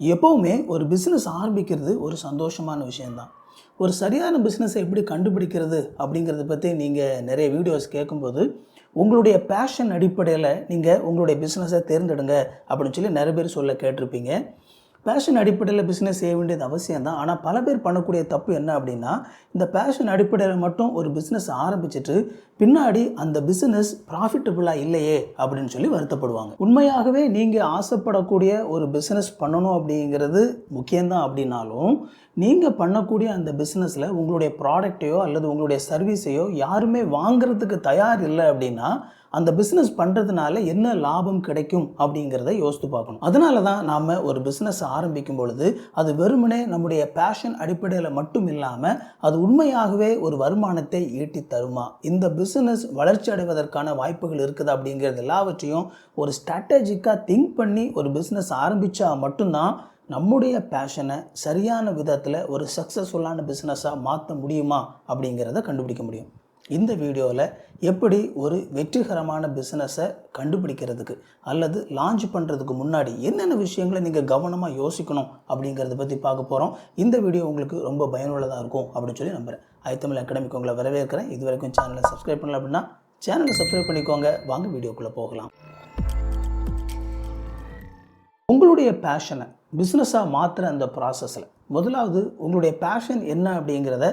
எப்போவுமே ஒரு பிஸ்னஸ் ஆரம்பிக்கிறது ஒரு சந்தோஷமான விஷயந்தான் ஒரு சரியான பிஸ்னஸை எப்படி கண்டுபிடிக்கிறது அப்படிங்கிறத பற்றி நீங்கள் நிறைய வீடியோஸ் கேட்கும்போது உங்களுடைய பேஷன் அடிப்படையில் நீங்கள் உங்களுடைய பிஸ்னஸை தேர்ந்தெடுங்க அப்படின்னு சொல்லி நிறைய பேர் சொல்ல கேட்டிருப்பீங்க. பேஷன் அடிப்படையில் பிஸ்னஸ் செய்ய வேண்டியது அவசியம் தான். ஆனால் பல பேர் பண்ணக்கூடிய தப்பு என்ன அப்படின்னா இந்த பேஷன் அடிப்படையில் மட்டும் ஒரு பிஸ்னஸ் ஆரம்பிச்சிட்டு பின்னாடி அந்த பிஸ்னஸ் ப்ராஃபிட்டபுளாக இல்லையே அப்படின்னு சொல்லி வருத்தப்படுவாங்க. உண்மையாகவே நீங்கள் ஆசைப்படக்கூடிய ஒரு பிஸ்னஸ் பண்ணணும் அப்படிங்கிறது முக்கியம்தான் அப்படின்னாலும் நீங்கள் பண்ணக்கூடிய அந்த பிஸ்னஸில் உங்களுடைய ப்ராடக்டையோ அல்லது உங்களுடைய சர்வீஸையோ யாருமே வாங்குறதுக்கு தயார் இல்லை அப்படின்னா அந்த பிஸ்னஸ் பண்ணுறதுனால என்ன லாபம் கிடைக்கும் அப்படிங்கிறத யோசித்து பார்க்கணும். அதனால தான் நாம் ஒரு பிஸ்னஸ் ஆரம்பிக்கும் பொழுது அது வெறுமனே நம்முடைய பேஷன் அடிப்படையில் மட்டும் இல்லாமல் அது உண்மையாகவே ஒரு வருமானத்தை ஈட்டி தருமா? இந்த பிஸ்னஸ் வளர்ச்சி அடைவதற்கான வாய்ப்புகள் இருக்குது அப்படிங்கிறது எல்லாவற்றையும் ஒரு ஸ்ட்ராட்டஜிக்காக திங்க் பண்ணி ஒரு பிஸ்னஸ் ஆரம்பித்தா மட்டும்தான் நம்முடைய பேஷனை சரியான விதத்தில் ஒரு சக்ஸஸ்ஃபுல்லான பிஸ்னஸாக மாற்ற முடியுமா அப்படிங்கிறத கண்டுபிடிக்க முடியும். இந்த வீடியோவில் எப்படி ஒரு வெற்றிகரமான பிஸ்னஸை கண்டுபிடிக்கிறதுக்கு அல்லது லான்ச் பண்ணுறதுக்கு முன்னாடி என்னென்ன விஷயங்களை நீங்கள் கவனமாக யோசிக்கணும் அப்படிங்கிறத பற்றி பார்க்க போகிறோம் இந்த வீடியோ உங்களுக்கு ரொம்ப பயனுள்ளதாக இருக்கும் அப்படின்னு சொல்லி நம்புகிறேன் ஐத்தமிழ் அகாடமிக்கு உங்களை வரவேற்கிறேன். இது வரைக்கும் சேனலை சப்ஸ்கிரைப் பண்ணல அப்படின்னா சேனலை சப்ஸ்கிரைப் பண்ணிக்கோங்க. வாங்க வீடியோக்குள்ளே போகலாம். உங்களுடைய பேஷனை பிஸ்னஸாக மாற்றுற அந்த ப்ராசஸில் முதலாவது உங்களுடைய பேஷன் என்ன அப்படிங்கிறத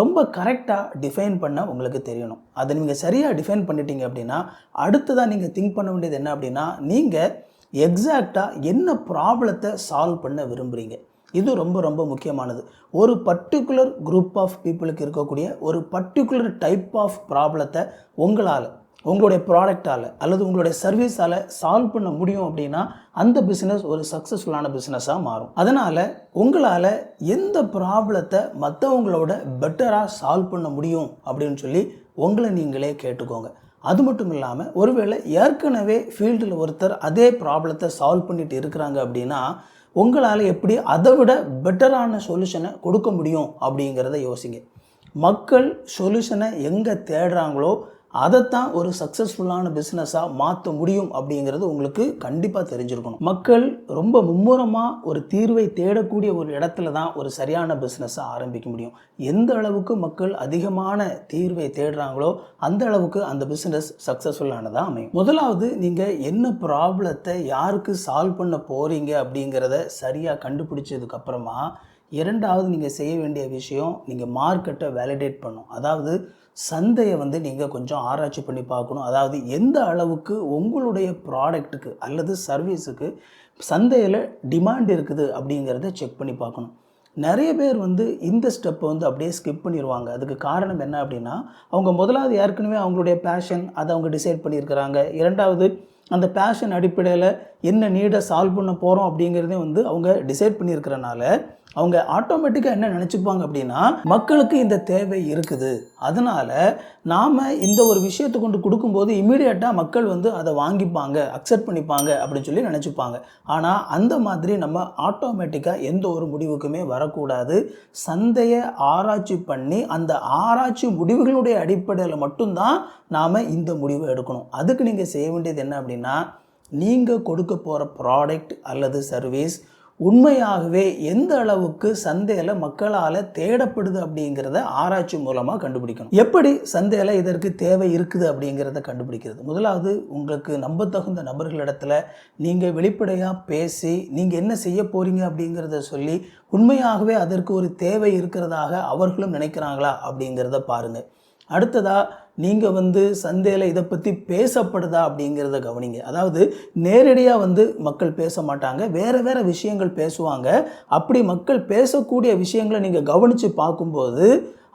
ரொம்ப கரெக்டாக டிஃபைன் பண்ண உங்களுக்கு தெரியணும். அதை நீங்கள் சரியாக டிஃபைன் பண்ணிட்டீங்க அப்படின்னா அடுத்ததாக நீங்கள் திங்க் பண்ண வேண்டியது என்ன அப்படின்னா நீங்கள் எக்ஸாக்டாக என்ன ப்ராப்ளத்தை சால்வ் பண்ண விரும்புகிறீங்க இது ரொம்ப ரொம்ப முக்கியமானது. ஒரு பர்டிகுலர் குரூப் ஆஃப் பீப்புளுக்கு இருக்கக்கூடிய ஒரு பர்டிகுலர் டைப் ஆஃப் ப்ராப்ளத்தை உங்களால் உங்களுடைய ப்ராடக்டால் அல்லது உங்களுடைய சர்வீஸால் சால்வ் பண்ண முடியும் அப்படின்னா அந்த பிஸ்னஸ் ஒரு சக்ஸஸ்ஃபுல்லான பிஸ்னஸாக மாறும். அதனால் உங்களால் எந்த ப்ராப்ளத்தை மற்றவங்களோட பெட்டராக சால்வ் பண்ண முடியும் அப்படின்னு சொல்லி உங்களை நீங்களே கேட்டுக்கோங்க. அது மட்டும் இல்லாமல் ஒருவேளை ஏற்கனவே ஃபீல்டில் ஒருத்தர் அதே ப்ராப்ளத்தை சால்வ் பண்ணிட்டு இருக்கிறாங்க அப்படின்னா உங்களால் எப்படி அதை விட பெட்டரான சொல்யூஷனை கொடுக்க முடியும் அப்படிங்கிறத யோசிங்க. மக்கள் சொல்யூஷனை எங்கே தேடுறாங்களோ அதைத்தான் ஒரு சக்ஸஸ்ஃபுல்லான பிஸ்னஸாக மாற்ற முடியும் அப்படிங்கிறது உங்களுக்கு கண்டிப்பாக தெரிஞ்சிருக்கணும். மக்கள் ரொம்ப மும்முரமாக ஒரு தீர்வை தேடக்கூடிய ஒரு இடத்துல தான் ஒரு சரியான பிஸ்னஸை ஆரம்பிக்க முடியும். எந்த அளவுக்கு மக்கள் அதிகமான தீர்வை தேடுறாங்களோ அந்த அளவுக்கு அந்த பிஸ்னஸ் சக்ஸஸ்ஃபுல்லானதாக அமையும். முதலாவது நீங்கள் என்ன ப்ராப்ளத்தை யாருக்கு சால்வ் பண்ண போகிறீங்க அப்படிங்கிறத சரியாக கண்டுபிடிச்சதுக்கப்புறமா இரண்டாவது நீங்கள் செய்ய வேண்டிய விஷயம் நீங்கள் மார்க்கெட்டை வேலிடேட் பண்ணும் அதாவது சந்தையை வந்து நீங்கள் கொஞ்சம் ஆராய்ச்சி பண்ணி பார்க்கணும். அதாவது எந்த அளவுக்கு உங்களுடைய ப்ராடக்ட்டுக்கு அல்லது சர்வீஸுக்கு சந்தையில் டிமாண்ட் இருக்குது அப்படிங்கிறத செக் பண்ணி பார்க்கணும். நிறைய பேர் வந்து இந்த ஸ்டெப்பை வந்து அப்படியே ஸ்கிப் பண்ணிடுவாங்க அதுக்கு காரணம் என்ன அப்படின்னா அவங்க முதலாவது ஏற்கனவே அவங்களுடைய பேஷன் அதை அவங்க டிசைட் பண்ணியிருக்கிறாங்க இரண்டாவது அந்த பேஷன் அடிப்படையில் என்ன நீடை சால்வ் பண்ண போகிறோம் அப்படிங்கிறதையும் வந்து அவங்க டிசைட் பண்ணியிருக்கிறனால அவங்க ஆட்டோமேட்டிக்காக என்ன நினச்சிப்பாங்க அப்படின்னா மக்களுக்கு இந்த தேவை இருக்குது. அதனால் நாம் இந்த ஒரு விஷயத்தை கொண்டு கொடுக்கும்போது இமீடியட்டாக மக்கள் வந்து அதை வாங்கிப்பாங்க அக்செப்ட் பண்ணிப்பாங்க அப்படின்னு சொல்லி நினச்சிப்பாங்க. ஆனால் அந்த மாதிரி நம்ம ஆட்டோமேட்டிக்காக எந்த ஒரு முடிவுக்குமே வரக்கூடாது. சந்தையை ஆராய்ச்சி பண்ணி அந்த ஆராய்ச்சி முடிவுகளுடைய அடிப்படையில் மட்டும்தான் நாம் இந்த முடிவை எடுக்கணும். அதுக்கு நீங்கள் செய்ய வேண்டியது என்ன அப்படின்னா நீங்கள் கொடுக்க போகிற ப்ராடக்ட் அல்லது சர்வீஸ் உண்மையாகவே எந்த அளவுக்கு சந்தையில் மக்களால் தேடப்படுது அப்படிங்கிறத ஆராய்ச்சி மூலமாக கண்டுபிடிக்கணும். எப்படி சந்தையில் இதற்கு தேவை இருக்குது அப்படிங்கிறத கண்டுபிடிக்கிறது? முதலாவது உங்களுக்கு நம்பத்தகுந்த நபர்களிடத்தில் நீங்கள் வெளிப்படையாக பேசி நீங்கள் என்ன செய்ய போகிறீங்க அப்படிங்கிறத சொல்லி உண்மையாகவே அதற்கு ஒரு தேவை இருக்கிறதாக அவர்களும் நினைக்கிறாங்களா அப்படிங்கிறத பாருங்கள் அடுத்ததாக நீங்கள் வந்து சந்தையில் இதை பற்றி பேசப்படுதா அப்படிங்கிறத கவனிங்க. அதாவது நேரடியாக வந்து மக்கள் பேச மாட்டாங்க வேறு வேறு விஷயங்கள் பேசுவாங்க. அப்படி மக்கள் பேசக்கூடிய விஷயங்களை நீங்கள் கவனித்து பார்க்கும்போது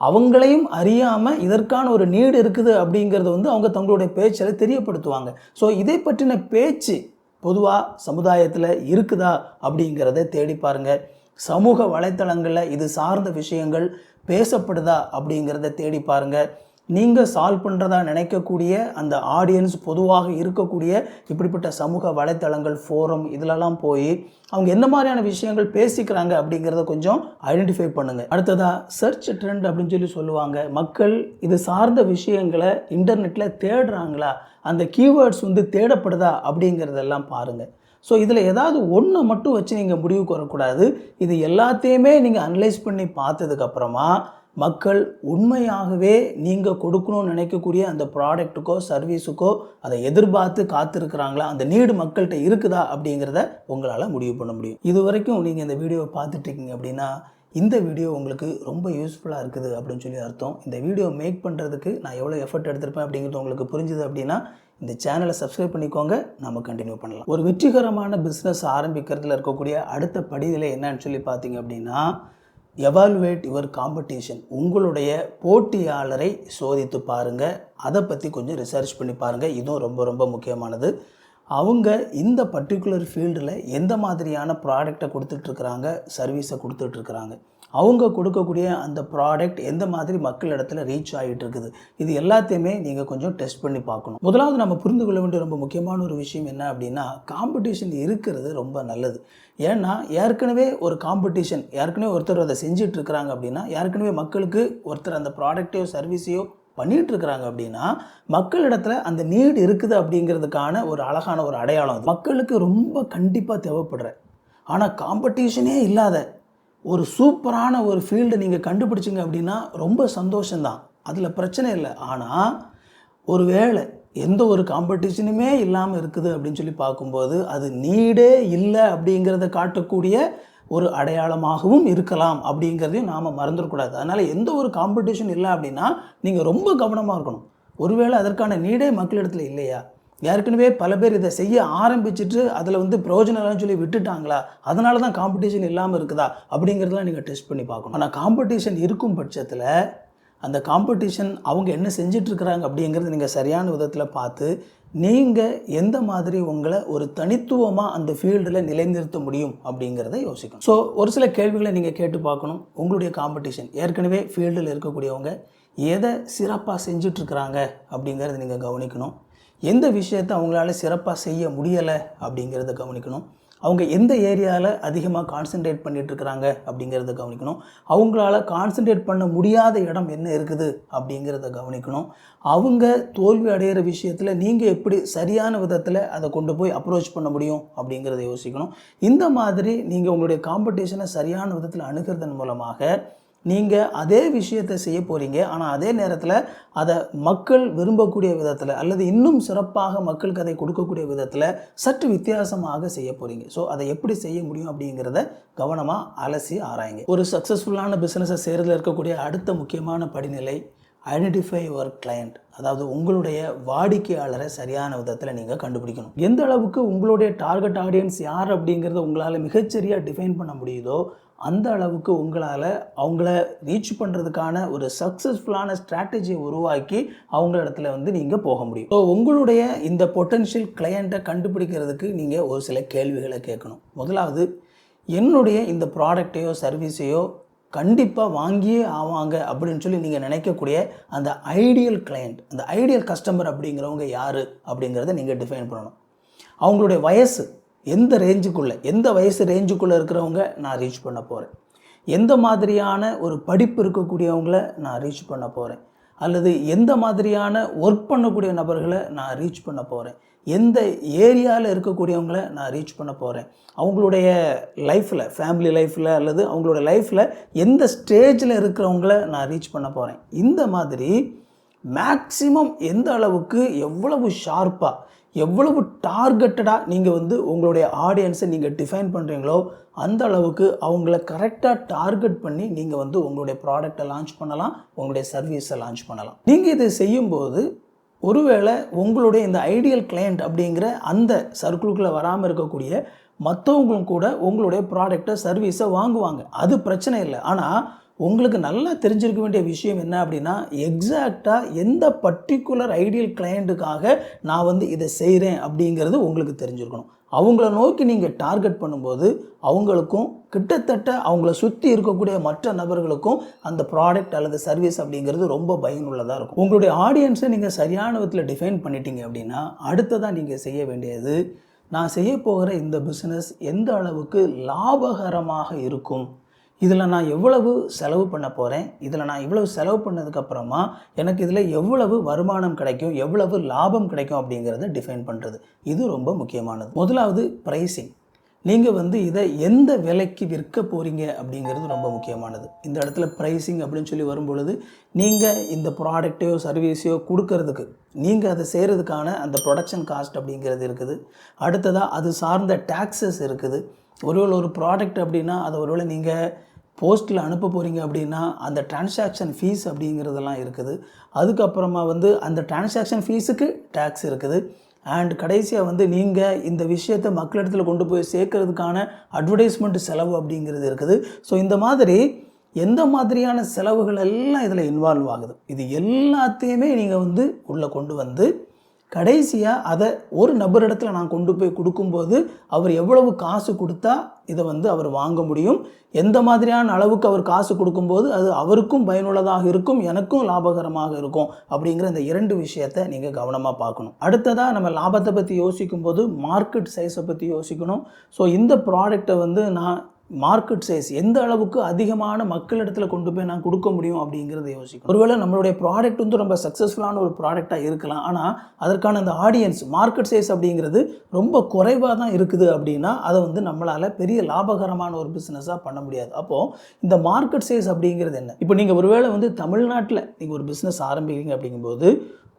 அவங்களையும் அறியாமல் இதற்கான ஒரு நீடு இருக்குது அப்படிங்கிறத வந்து அவங்க தங்களுடைய பேச்சில் தெரியப்படுத்துவாங்க. ஸோ இதை பற்றின பேச்சு பொதுவாக சமுதாயத்தில் இருக்குதா அப்படிங்கிறத தேடி பாருங்கள் சமூக வலைத்தளங்களில் இது சார்ந்த விஷயங்கள் பேசப்படுதா அப்படிங்கிறத தேடி பாருங்கள் நீங்கள் சால்வ் பண்ணுறதா நினைக்கக்கூடிய அந்த ஆடியன்ஸ் பொதுவாக இருக்கக்கூடிய இப்படிப்பட்ட சமூக வலைத்தளங்கள் ஃபோரம் இதிலெல்லாம் போய் அவங்க என்ன மாதிரியான விஷயங்கள் பேசிக்கிறாங்க அப்படிங்கிறத கொஞ்சம் ஐடென்டிஃபை பண்ணுங்கள் அடுத்ததாக சர்ச் ட்ரெண்ட் அப்படின்னு சொல்லி சொல்லுவாங்க. மக்கள் இது சார்ந்த விஷயங்களை இன்டர்நெட்டில் தேடுறாங்களா? அந்த கீவேர்ட்ஸ் வந்து தேடப்படுதா? அப்படிங்கிறதெல்லாம் பாருங்கள் ஸோ இதில் ஏதாவது ஒன்றை மட்டும் வச்சு நீங்கள் முடிவுக்கு வரக்கூடாது. இது எல்லாத்தையுமே நீங்கள் அனலைஸ் பண்ணி பார்த்ததுக்கப்புறமா மக்கள் உண்மையாகவே நீங்கள் கொடுக்கணும்னு நினைக்கக்கூடிய அந்த ப்ராடக்ட்டுக்கோ சர்வீஸுக்கோ அதை எதிர்பார்த்து காத்திருக்கிறாங்களா? அந்த நீடு மக்கள்கிட்ட இருக்குதா? அப்படிங்கிறத உங்களால் முடிவு பண்ண முடியும். இது வரைக்கும் நீங்கள் இந்த வீடியோவை பார்த்துட்ருக்கீங்க அப்படின்னா இந்த வீடியோ உங்களுக்கு ரொம்ப யூஸ்ஃபுல்லாக இருக்குது அப்படின்னு சொல்லி அர்த்தம். இந்த வீடியோ மேக் பண்ணுறதுக்கு நான் எவ்வளோ எஃபர்ட் எடுத்திருப்பேன் அப்படிங்கிறது உங்களுக்கு புரிஞ்சுது அப்படின்னா இந்த சேனலை சப்ஸ்கிரைப் பண்ணிக்கோங்க. நம்ம கண்டினியூ பண்ணலாம். ஒரு வெற்றிகரமான பிஸ்னஸ் ஆரம்பிக்கிறதுல இருக்கக்கூடிய அடுத்த படியில் என்னன்னு சொல்லி பார்த்தீங்க அப்படின்னா எவால்வேட் யுவர் காம்படிஷன் உங்களுடைய போட்டியாளரை சோதித்து பாருங்கள் அதை பற்றி கொஞ்சம் ரிசர்ச் பண்ணி பாருங்கள் இதுவும் ரொம்ப ரொம்ப முக்கியமானது. அவங்க இந்த பர்டிகுலர் ஃபீல்டில் எந்த மாதிரியான ப்ராடக்டை கொடுத்துட்ருக்குறாங்க சர்வீஸை கொடுத்துட்ருக்குறாங்க அவங்க கொடுக்கக்கூடிய அந்த ப்ராடக்ட் எந்த மாதிரி மக்கள் இடத்துல ரீச் ஆகிட்டு இருக்குது. இது எல்லாத்தையுமே நீங்கள் கொஞ்சம் டெஸ்ட் பண்ணி பார்க்கணும். முதலாவது நம்ம புரிந்து கொள்ள வேண்டிய ரொம்ப முக்கியமான ஒரு விஷயம் என்ன அப்படின்னா காம்படிஷன் இருக்கிறது ரொம்ப நல்லது. ஏன்னா ஏற்கனவே ஒரு காம்படிஷன் ஏற்கனவே ஒருத்தர் அதை செஞ்சுட்டு இருக்கிறாங்க அப்படின்னா ஏற்கனவே மக்களுக்கு ஒருத்தர் அந்த ப்ராடக்டையோ சர்வீஸையோ பண்ணிட்டு இருக்கிறாங்க அப்படின்னா மக்களிடத்துல அந்த நீடு இருக்குது அப்படிங்கிறதுக்கான ஒரு அழகான ஒரு அடையாளம் அது. மக்களுக்கு ரொம்ப கண்டிப்பாக தேவைப்படுற. ஆனால் காம்படிஷனே இல்லாத ஒரு சூப்பரான ஒரு ஃபீல்டை நீங்கள் கண்டுபிடிச்சிங்க அப்படின்னா ரொம்ப சந்தோஷம்தான். அதில் பிரச்சனை இல்லை. ஆனால் ஒரு வேளை எந்த ஒரு காம்படிஷனுமே இல்லாமல் இருக்குது அப்படின்னு சொல்லி பார்க்கும்போது அது நீடே இல்லை அப்படிங்கிறத காட்டக்கூடிய ஒரு அடையாளமாகவும் இருக்கலாம் அப்படிங்கிறதையும் நாம் மறந்துடக்கூடாது அதனால் எந்த ஒரு காம்படிஷன் இல்லை அப்படின்னா நீங்கள் ரொம்ப கவனமாக இருக்கணும். ஒருவேளை அதற்கான நீடே மக்களிடத்தில் இல்லையா? ஏற்கனவே பல பேர் இதை செய்ய ஆரம்பிச்சுட்டு அதில் வந்து பிரயோஜனம் சொல்லி விட்டுட்டாங்களா? அதனால தான் காம்படிஷன் இல்லாமல் இருக்குதா? அப்படிங்கிறதெல்லாம் நீங்கள் டெஸ்ட் பண்ணி பார்க்கணும். ஆனால் காம்படிஷன் இருக்கும் பட்சத்தில் அந்த காம்படிஷன் அவங்க என்ன செஞ்சிட்ருக்குறாங்க அப்படிங்கிறது நீங்கள் சரியான விதத்தில் பார்த்து நீங்கள் எந்த மாதிரி உங்களை ஒரு தனித்துவமாக அந்த ஃபீல்டில் நிலைநிறுத்த முடியும் அப்படிங்கிறத யோசிக்கணும். ஸோ ஒரு சில கேள்விகளை நீங்கள் கேட்டு பார்க்கணும். உங்களுடைய காம்படிஷன் ஏற்கனவே ஃபீல்டில் இருக்கக்கூடியவங்க எதை சிறப்பாக செஞ்சிட்ருக்குறாங்க அப்படிங்கிறத நீங்கள் கவனிக்கணும். எந்த விஷயத்தை அவங்களால சிறப்பாக செய்ய முடியலை அப்படிங்கிறத கவனிக்கணும். அவங்க எந்த ஏரியாவில் அதிகமாக கான்சென்ட்ரேட் பண்ணிகிட்ருக்குறாங்க அப்படிங்கிறத கவனிக்கணும். அவங்களால கான்சென்ட்ரேட் பண்ண முடியாத இடம் என்ன இருக்குது அப்படிங்கிறத கவனிக்கணும். அவங்க தோல்வி அடைகிற விஷயத்தில் நீங்கள் எப்படி சரியான விதத்தில் அதை கொண்டு போய் அப்ரோச் பண்ண முடியும் அப்படிங்கிறத யோசிக்கணும். இந்த மாதிரி நீங்கள் உங்களுடைய காம்படிஷனை சரியான விதத்தில் அணுகிறதன் மூலமாக நீங்கள் அதே விஷயத்தை செய்ய போகிறீங்க ஆனால் அதே நேரத்தில் அதை மக்கள் விரும்பக்கூடிய விதத்தில் அல்லது இன்னும் சிறப்பாக மக்களுக்கு அதை கொடுக்கக்கூடிய விதத்தில் சற்று வித்தியாசமாக செய்ய போகிறீங்க ஸோ அதை எப்படி செய்ய முடியும் அப்படிங்கிறத கவனமாக அலசி ஆராயுங்க. ஒரு சக்ஸஸ்ஃபுல்லான பிஸ்னஸை செய்கிறதுல இருக்கக்கூடிய அடுத்த முக்கியமான படிநிலை ஐடென்டிஃபை யுவர் கிளையண்ட் அதாவது உங்களுடைய வாடிக்கையாளரை சரியான விதத்தில் நீங்கள் கண்டுபிடிக்கணும். எந்த அளவுக்கு உங்களுடைய டார்கெட் ஆடியன்ஸ் யார் அப்படிங்கிறத உங்களால் மிகச்சரியாக டிஃபைன் பண்ண முடியுதோ அந்த அளவுக்கு உங்களால் அவங்கள ரீச் பண்ணுறதுக்கான ஒரு சக்ஸஸ்ஃபுல்லான ஸ்ட்ராட்டஜியை உருவாக்கி அவங்க இடத்துல வந்து நீங்கள் போக முடியும். ஸோ உங்களுடைய இந்த பொட்டன்ஷியல் கிளையண்ட்டை கண்டுபிடிக்கிறதுக்கு நீங்கள் ஒரு சில கேள்விகளை கேட்கணும். முதலாவது என்னுடைய இந்த ப்ராடக்டையோ சர்வீஸையோ கண்டிப்பாக வாங்கியே ஆவாங்க அப்படின்னு சொல்லி நீங்கள் நினைக்கக்கூடிய அந்த ஐடியல் கிளையண்ட் அந்த ஐடியல் கஸ்டமர் அப்படிங்கிறவங்க யார் அப்படிங்கிறத நீங்கள் டிஃபைன் பண்ணணும். அவங்களுடைய வயசு எந்த ரேஞ்சுக்குள்ளே எந்த வயசு ரேஞ்சுக்குள்ளே இருக்கிறவங்க நான் ரீச் பண்ண போகிறேன் எந்த மாதிரியான ஒரு படிப்பு இருக்கக்கூடியவங்கள நான் ரீச் பண்ண போகிறேன் அல்லது எந்த மாதிரியான ஒர்க் பண்ணக்கூடிய நபர்களை நான் ரீச் பண்ண போகிறேன் எந்த ஏரியாவில் இருக்கக்கூடியவங்கள நான் ரீச் பண்ண போகிறேன் அவங்களுடைய லைஃப்பில் ஃபேமிலி லைஃப்பில் அல்லது அவங்களோட லைஃப்பில் எந்த ஸ்டேஜில் இருக்கிறவங்கள நான் ரீச் பண்ண போகிறேன் இந்த மாதிரி மேக்ஸிமம் எந்த அளவுக்கு எவ்வளவு ஷார்ப்பாக எவ்வளவு டார்கெட்டடாக நீங்கள் வந்து உங்களுடைய ஆடியன்ஸை நீங்கள் டிஃபைன் பண்ணுறீங்களோ அந்த அளவுக்கு அவங்கள கரெக்டாக டார்கெட் பண்ணி நீங்கள் வந்து உங்களுடைய ப்ராடக்டை லான்ச் பண்ணலாம் உங்களுடைய சர்வீஸை லான்ச் பண்ணலாம். நீங்கள் இதை செய்யும்போது ஒருவேளை உங்களுடைய இந்த ஐடியல் கிளையண்ட் அப்படிங்கிற அந்த சர்க்கிளுக்குள்ளே வராமல் இருக்கக்கூடிய மற்றவங்களும் கூட உங்களுடைய ப்ராடக்டை சர்வீஸை வாங்குவாங்க. அது பிரச்சனை இல்லை. ஆனால் உங்களுக்கு நல்லா தெரிஞ்சிருக்க வேண்டிய விஷயம் என்ன அப்படின்னா எக்ஸாக்டாக எந்த பர்டிகுலர் ஐடியல் கிளையண்ட்டுக்காக நான் வந்து இதை செய்கிறேன் அப்படிங்கிறது உங்களுக்கு தெரிஞ்சிருக்கணும். அவங்கள நோக்கி நீங்கள் டார்கெட் பண்ணும்போது அவங்களுக்கும் கிட்டத்தட்ட அவங்கள சுற்றி இருக்கக்கூடிய மற்ற நபர்களுக்கும் அந்த ப்ராடக்ட் அல்லது சர்வீஸ் அப்படிங்கிறது ரொம்ப பயனுள்ளதாக இருக்கும். உங்களுடைய ஆடியன்ஸை நீங்கள் சரியான விதத்தில் டிஃபைன் பண்ணிட்டீங்க அப்படின்னா அடுத்ததாக நீங்கள் செய்ய வேண்டியது நான் செய்ய போகிற இந்த பிஸ்னஸ் எந்த அளவுக்கு லாபகரமாக இருக்கும்? இதில் நான் எவ்வளவு செலவு பண்ண போகிறேன் இதில் நான் இவ்வளவு செலவு பண்ணதுக்கப்புறமா எனக்கு இதில் எவ்வளவு வருமானம் கிடைக்கும்? எவ்வளவு லாபம் கிடைக்கும் அப்படிங்கிறத டிஃபைன் பண்ணுறது இது ரொம்ப முக்கியமானது. முதலாவது ப்ரைஸிங் நீங்கள் வந்து இதை எந்த விலைக்கு விற்க போகிறீங்க அப்படிங்கிறது ரொம்ப முக்கியமானது. இந்த இடத்துல ப்ரைஸிங் அப்படின்னு சொல்லி வரும்பொழுது நீங்கள் இந்த ப்ராடக்டையோ சர்வீஸையோ கொடுக்கறதுக்கு நீங்கள் அதை செய்கிறதுக்கான அந்த ப்ரொடக்ஷன் காஸ்ட் அப்படிங்கிறது இருக்குது. அடுத்ததாக அது சார்ந்த டேக்ஸஸ் இருக்குது. ஒருவேளை ஒரு ப்ராடக்ட் அப்படின்னா அதை ஒருவேளை நீங்கள் போஸ்ட்டில் அனுப்ப போகிறீங்க அப்படின்னா அந்த டிரான்சாக்ஷன் ஃபீஸ் அப்படிங்கிறதெல்லாம் இருக்குது. அதுக்கப்புறமா வந்து அந்த டிரான்சாக்ஷன் ஃபீஸுக்கு டேக்ஸ் இருக்குது. அண்ட் கடைசியாக வந்து நீங்கள் இந்த விஷயத்தை மக்களிடத்தில் கொண்டு போய் சேர்க்கறதுக்கான அட்வர்டைஸ்மெண்ட் செலவு அப்படிங்கிறது இருக்குது. ஸோ இந்த மாதிரி எந்த மாதிரியான செலவுகள் எல்லாம் இதில் இன்வால்வ் ஆகுது? இது எல்லாத்தையுமே நீங்கள் வந்து உள்ளே கொண்டு வந்து கடைசியாக அதை ஒரு நபரிடத்தில் நான் கொண்டு போய் கொடுக்கும்போது அவர் எவ்வளவு காசு கொடுத்தா இதை வந்து அவர் வாங்க முடியும்? எந்த மாதிரியான அளவுக்கு அவர் காசு கொடுக்கும்போது அது அவருக்கும் பயனுள்ளதாக இருக்கும் எனக்கும் லாபகரமாக இருக்கும் அப்படிங்கிற இந்த இரண்டு விஷயத்தை நீங்கள் கவனமாக பார்க்கணும். அடுத்ததாக நம்ம லாபத்தை பற்றி யோசிக்கும்போது மார்க்கெட் சைஸை பற்றி யோசிக்கணும். ஸோ இந்த ப்ராடக்டை வந்து நான் மார்க்கெட் சைஸ் எந்த அளவுக்கு அதிகமான மக்களிடத்தில் கொண்டு போய் நான் கொடுக்க முடியும் அப்படிங்கிறத யோசிக்கும் ஒருவேளை நம்மளுடைய ப்ராடக்ட் வந்து ரொம்ப சக்ஸஸ்ஃபுல்லான ஒரு ப்ராடக்டாக இருக்கலாம். ஆனால் அதற்கான அந்த ஆடியன்ஸ் மார்க்கெட் சைஸ் அப்படிங்கிறது ரொம்ப குறைவாக தான் இருக்குது அப்படின்னா அதை வந்து நம்மளால் பெரிய லாபகரமான ஒரு பிஸ்னஸாக பண்ண முடியாது. அப்போது இந்த மார்க்கெட் சைஸ் அப்படிங்கிறது என்ன? இப்போ நீங்கள் ஒருவேளை வந்து தமிழ்நாட்டில் நீங்கள் ஒரு பிஸ்னஸ் ஆரம்பிக்கிறீங்க அப்படிங்கும்போது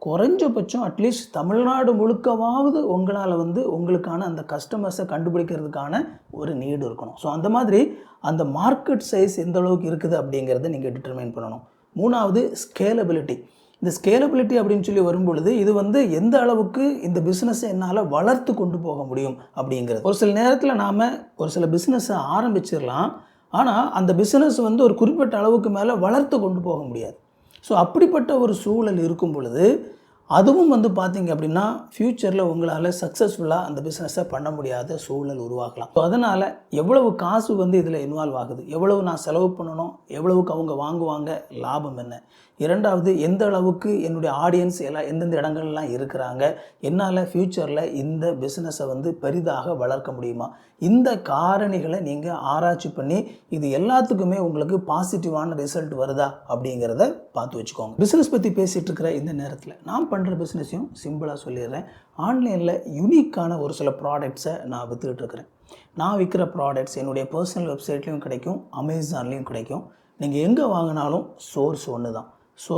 குறைஞ்சபட்சம் அட்லீஸ்ட் தமிழ்நாடு முழுக்கவாவது உங்களால் வந்து உங்களுக்கான அந்த கஸ்டமர்ஸை கண்டுபிடிக்கிறதுக்கான ஒரு நீடு இருக்கணும். ஸோ அந்த மாதிரி அந்த மார்க்கெட் சைஸ் எந்த அளவுக்கு இருக்குது அப்படிங்கிறத நீங்கள் டிட்டர்மைன் பண்ணணும். மூணாவது ஸ்கேலபிலிட்டி இந்த ஸ்கேலபிலிட்டி அப்படின்னு சொல்லி வரும்பொழுது இது வந்து எந்த அளவுக்கு இந்த பிஸ்னஸை என்னால் வளர்த்து கொண்டு போக முடியும் அப்படிங்கிறது. ஒரு சில நேரத்தில் நாம் ஒரு சில பிஸ்னஸை ஆரம்பிச்சிடலாம். ஆனால் அந்த பிஸ்னஸ் வந்து ஒரு குறிப்பிட்ட அளவுக்கு மேலே வளர்த்து கொண்டு போக முடியாது. ஸோ அப்படிப்பட்ட ஒரு சூழல் இருக்கும் பொழுது அதுவும் வந்து பார்த்தீங்க அப்படின்னா ஃப்யூச்சரில் உங்களால் சக்ஸஸ்ஃபுல்லாக அந்த பிஸ்னஸை பண்ண முடியாத சூழல் உருவாகலாம் ஸோ அதனால் எவ்வளவு காசு வந்து இதில் இன்வால்வ் ஆகுது? எவ்வளவு நான் செலவு பண்ணணும்? எவ்வளவுக்கு அவங்க வாங்குவாங்க? லாபம் என்ன? இரண்டாவது எந்த அளவுக்கு என்னுடைய ஆடியன்ஸ் எல்லாம் எந்தெந்த இடங்கள்லாம் இருக்கிறாங்க என்னால் ஃப்யூச்சரில் இந்த பிஸ்னஸை வந்து பெரிதாக வளர்க்க முடியுமா? இந்த காரணிகளை நீங்கள் ஆராய்ச்சி பண்ணி இது எல்லாத்துக்குமே உங்களுக்கு பாசிட்டிவான ரிசல்ட் வருதா? அப்படிங்கிறத பார்த்து வச்சுக்கோங்க. பிஸ்னஸ் பற்றி பேசிகிட்டு இருக்கிற இந்த நேரத்தில் நான் பண்ணுற பிஸ்னஸையும் சிம்பிளாக சொல்லிடுறேன். ஆன்லைனில் யூனிக்கான ஒரு சில ப்ராடக்ட்ஸை நான் விற்றுக்கிட்டு இருக்கிறேன். நான் விற்கிற ப்ராடக்ட்ஸ் என்னுடைய பர்சனல் வெப்சைட்லேயும் கிடைக்கும் அமேசான்லேயும் கிடைக்கும். நீங்கள் எங்கே வாங்கினாலும் சோர்ஸ் ஒன்று தான் ஸோ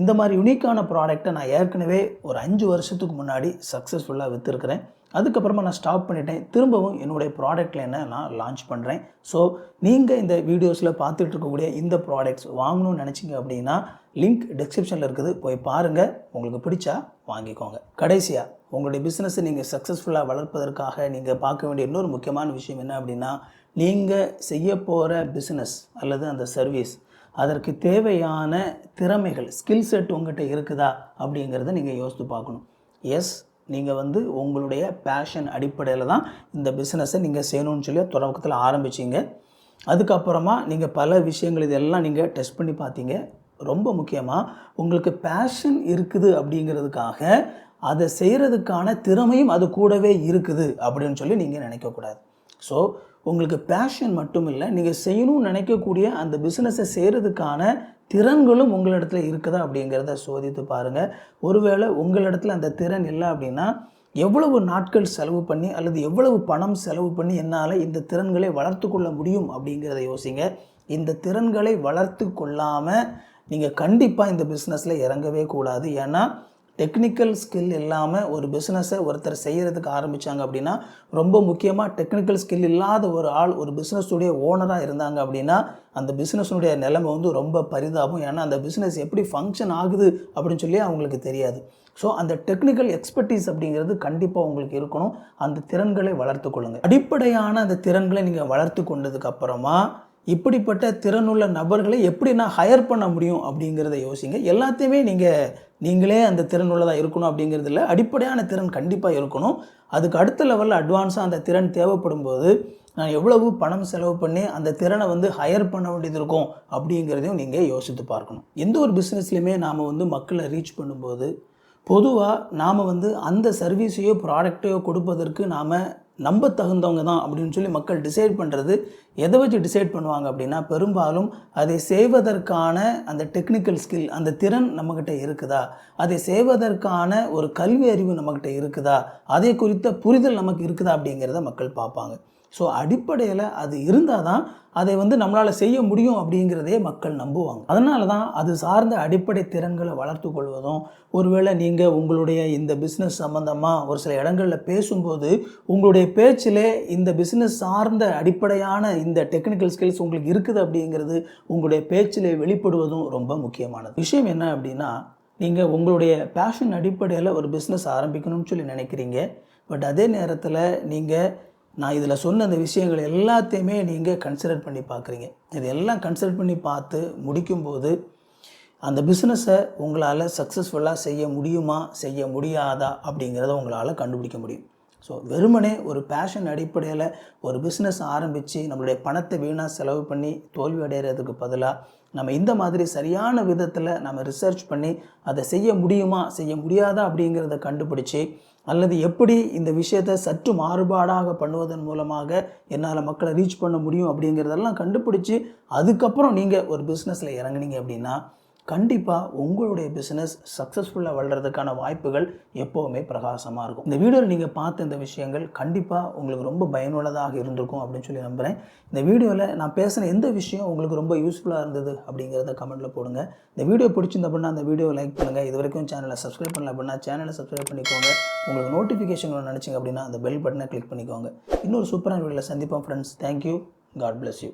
இந்த மாதிரி யுனிக்கான ப்ராடக்ட்டை நான் ஏற்கனவே ஒரு அஞ்சு வருஷத்துக்கு முன்னாடி சக்ஸஸ்ஃபுல்லாக விற்றுருக்கிறேன் அதுக்கப்புறமா நான் ஸ்டாப் பண்ணிட்டேன். திரும்பவும் என்னுடைய ப்ராடக்ட்டில் என்ன நான் லான்ச் பண்ணுறேன் ஸோ நீங்கள் இந்த வீடியோஸில் பார்த்துட்டு இருக்கக்கூடிய இந்த ப்ராடக்ட்ஸ் வாங்கணும்னு நினச்சிங்க அப்படின்னா லிங்க் டிஸ்கிரிப்ஷனில் இருக்குது. போய் பாருங்கள் உங்களுக்கு பிடிச்சா வாங்கிக்கோங்க. கடைசியாக உங்களுடைய பிஸ்னஸை நீங்கள் சக்ஸஸ்ஃபுல்லாக வளர்ப்பதற்காக நீங்கள் பார்க்க வேண்டிய இன்னொரு முக்கியமான விஷயம் என்ன அப்படின்னா நீங்கள் செய்ய போகிற பிஸ்னஸ் அல்லது அந்த சர்வீஸ் அதற்கு தேவையான திறமைகள் ஸ்கில் செட் உங்கள்கிட்ட இருக்குதா அப்படிங்கிறத நீங்கள் யோசித்து பார்க்கணும். எஸ் நீங்கள் வந்து உங்களுடைய பேஷன் அடிப்படையில் தான் இந்த பிஸ்னஸை நீங்கள் செய்யணும்னு சொல்லி தொடக்கத்தில் ஆரம்பிச்சிங்க. அதுக்கப்புறமா நீங்கள் பல விஷயங்கள் இதெல்லாம் நீங்கள் டெஸ்ட் பண்ணி பார்த்தீங்க. ரொம்ப முக்கியமாக உங்களுக்கு பேஷன் இருக்குது அப்படிங்கிறதுக்காக அதை செய்கிறதுக்கான திறமையும் அது கூடவே இருக்குது அப்படின்னு சொல்லி நீங்கள் நினைக்கக்கூடாது. ஸோ உங்களுக்கு பேஷன் மட்டும் இல்லை நீங்கள் செய்யணும்னு நினைக்கக்கூடிய அந்த பிஸ்னஸை செய்கிறதுக்கான திறன்களும் உங்களிடத்துல இருக்குதா அப்படிங்கிறத சோதித்து பாருங்கள் ஒருவேளை உங்களிடத்துல அந்த திறன் இல்லை அப்படின்னா எவ்வளவு நாட்கள் செலவு பண்ணி அல்லது எவ்வளவு பணம் செலவு பண்ணி என்னால் இந்த திறன்களை வளர்த்து கொள்ள முடியும் அப்படிங்கிறத யோசிங்க. இந்த திறன்களை வளர்த்து கொள்ளாமல் நீங்கள் கண்டிப்பாக இந்த பிஸ்னஸில் இறங்கவே கூடாது. ஏன்னா டெக்னிக்கல் ஸ்கில் இல்லாமல் ஒரு பிஸ்னஸை ஒருத்தர் செய்கிறதுக்கு ஆரம்பித்தாங்க அப்படின்னா ரொம்ப முக்கியமாக டெக்னிக்கல் ஸ்கில் இல்லாத ஒரு ஆள் ஒரு பிஸ்னஸுடைய ஓனராக இருந்தாங்க அப்படின்னா அந்த பிஸ்னஸுடைய நிலைமை வந்து ரொம்ப பரிதாபம். ஏன்னா அந்த பிஸ்னஸ் எப்படி ஃபங்க்ஷன் ஆகுது அப்படின்னு சொல்லி அவங்களுக்கு தெரியாது. ஸோ அந்த டெக்னிக்கல் எக்ஸ்பர்டீஸ் அப்படிங்கிறது கண்டிப்பாக உங்களுக்கு இருக்கணும். அந்த திறன்களை வளர்த்து கொள்ளுங்கள் அடிப்படையான அந்த திறன்களை நீங்கள் வளர்த்து கொண்டதுக்கப்புறமா இப்படிப்பட்ட திறனுள்ள நபர்களை எப்படி நான் ஹையர் பண்ண முடியும் அப்படிங்கிறத யோசிங்க. எல்லாத்தையுமே நீங்கள் நீங்களே அந்த திறன் உள்ளதாக இருக்கணும் அப்படிங்கிறது இல்லை அடிப்படையான திறன் கண்டிப்பாக இருக்கணும். அதுக்கு அடுத்த லெவலில் அட்வான்ஸாக அந்த திறன் தேவைப்படும் போது நான் எவ்வளவு பணம் செலவு பண்ணி அந்த திறனை வந்து ஹையர் பண்ண வேண்டியது இருக்கும் அப்படிங்கிறதையும் நீங்கள் யோசித்து பார்க்கணும். எந்த ஒரு பிஸ்னஸ்லையுமே நாம் வந்து மக்களை ரீச் பண்ணும்போது பொதுவாக நாம் வந்து அந்த சர்வீஸையோ ப்ராடக்டையோ கொடுப்பதற்கு நாம் நம்ப தகுந்தவங்க தான் அப்படின்னு சொல்லி மக்கள் டிசைட் பண்ணுறது எதை வச்சு டிசைட் பண்ணுவாங்க அப்படின்னா பெரும்பாலும் அதை செய்வதற்கான அந்த டெக்னிக்கல் ஸ்கில் அந்த திறன் நம்மக்கிட்ட இருக்குதா? அதை செய்வதற்கான ஒரு கல்வி அறிவு நம்மக்கிட்ட இருக்குதா? அதை குறித்த புரிதல் நமக்கு இருக்குதா அப்படிங்கிறத மக்கள் பார்ப்பாங்க. ஸோ அடிப்படையில் அது இருந்தால் தான் அதை வந்து நம்மளால் செய்ய முடியும் அப்படிங்கிறதே மக்கள் நம்புவாங்க. அதனால தான் அது சார்ந்த அடிப்படை திறன்களை வளர்த்து கொள்வதும் ஒருவேளை நீங்கள் உங்களுடைய இந்த பிஸ்னஸ் சம்மந்தமாக ஒரு சில இடங்களில் பேசும்போது உங்களுடைய பேச்சிலே இந்த பிஸ்னஸ் சார்ந்த அடிப்படையான இந்த டெக்னிக்கல் ஸ்கில்ஸ் உங்களுக்கு இருக்குது அப்படிங்கிறது உங்களுடைய பேச்சில் வெளிப்படுவதும் ரொம்ப முக்கியமானது. விஷயம் என்ன அப்படின்னா நீங்கள் உங்களுடைய பேஷன் அடிப்படையில் ஒரு பிஸ்னஸ் ஆரம்பிக்கணும்னு சொல்லி நினைக்கிறீங்க. பட் அதே நேரத்தில் நீங்கள் நான் இதில் சொன்ன அந்த விஷயங்கள் எல்லாத்தையுமே நீங்கள் கன்சிடர் பண்ணி பார்க்குறீங்க. இதெல்லாம் கன்சிடர் பண்ணி பார்த்து முடிக்கும்போது அந்த பிஸ்னஸை உங்களால் சக்ஸஸ்ஃபுல்லாக செய்ய முடியுமா செய்ய முடியாதா அப்படிங்கிறத உங்களால் கண்டுபிடிக்க முடியும். ஸோ வெறுமனே ஒரு பேஷன் அடிப்படையில் ஒரு பிஸ்னஸ் ஆரம்பித்து நம்மளுடைய பணத்தை வீணாக செலவு பண்ணி தோல்வி அடைகிறதுக்கு பதிலாக நம்ம இந்த மாதிரி சரியான விதத்தில் நம்ம ரிசர்ச் பண்ணி அதை செய்ய முடியுமா செய்ய முடியாதா அப்படிங்கிறத கண்டுபிடிச்சி அல்லது எப்படி இந்த விஷயத்தை சற்று மாறுபாடாக பண்ணுவதன் மூலமாக என்னால் மக்களை ரீச் பண்ண முடியும் அப்படிங்கிறதெல்லாம் கண்டுபிடிச்சி அதுக்கப்புறம் நீங்கள் ஒரு பிஸ்னஸில் இறங்குனீங்க அப்படின்னா கண்டிப்பாக உங்களுடைய பிஸ்னஸ் சக்ஸஸ்ஃபுல்லாக வளர்கிறதுக்கான வாய்ப்புகள் எப்போவுமே பிரகாசமாக இருக்கும். இந்த வீடியோவில் நீங்கள் பார்த்த இந்த விஷயங்கள் கண்டிப்பாக உங்களுக்கு ரொம்ப பயனுள்ளதாக இருந்திருக்கும் அப்படின்னு சொல்லி நம்புகிறேன் இந்த வீடியோவில் நான் பேசின எந்த விஷயம் உங்களுக்கு ரொம்ப யூஸ்ஃபுல்லாக இருந்தது அப்படிங்கிறத கமெண்ட்டில் போடுங்க. இந்த வீடியோ பிடிச்சிருந்த அப்படின்னா அந்த வீடியோ லைக் பண்ணுங்கள் இது வரைக்கும் சேனலை சப்ஸ்கிரைப் பண்ணல அப்படின்னா சேனலை சப்ஸ்கிரைப் பண்ணிக்கோங்க. உங்களுக்கு நோட்டிஃபிகேஷன் நினச்சிங்க அப்படின்னா அந்த பெல் பட்டனை கிளிக் பண்ணிக்கோங்க. இன்னொரு சூப்பரான வீடியோவில் சந்திப்போம் friends thank you God bless you